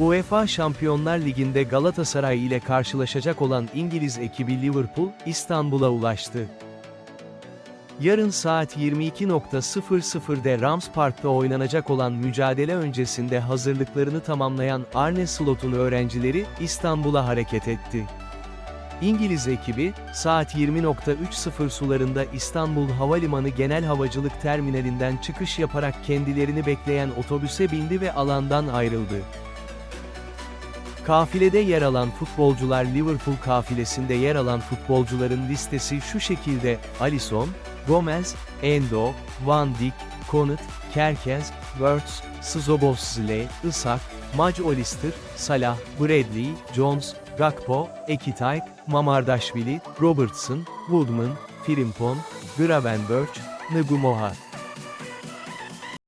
UEFA Şampiyonlar Ligi'nde Galatasaray ile karşılaşacak olan İngiliz ekibi Liverpool, İstanbul'a ulaştı. Yarın saat 22.00'de Rams Park'ta oynanacak olan mücadele öncesinde hazırlıklarını tamamlayan Arne Slot'un öğrencileri, İstanbul'a hareket etti. İngiliz ekibi, saat 20.30 sularında İstanbul Havalimanı Genel Havacılık Terminalinden çıkış yaparak kendilerini bekleyen otobüse bindi ve alandan ayrıldı. Kafilede yer alan futbolcular Liverpool kafilesinde yer alan futbolcuların listesi şu şekilde, Alisson, Gomez, Endo, Van Dijk, Konut, Kerkez, Wirtz, Szoboszlai, Isak, Mac Olister, Salah, Bradley, Jones, Gakpo, Ekitay, Mamardashvili, Robertson, Woodman, Frimpong, Gravenberch, Ngumoha.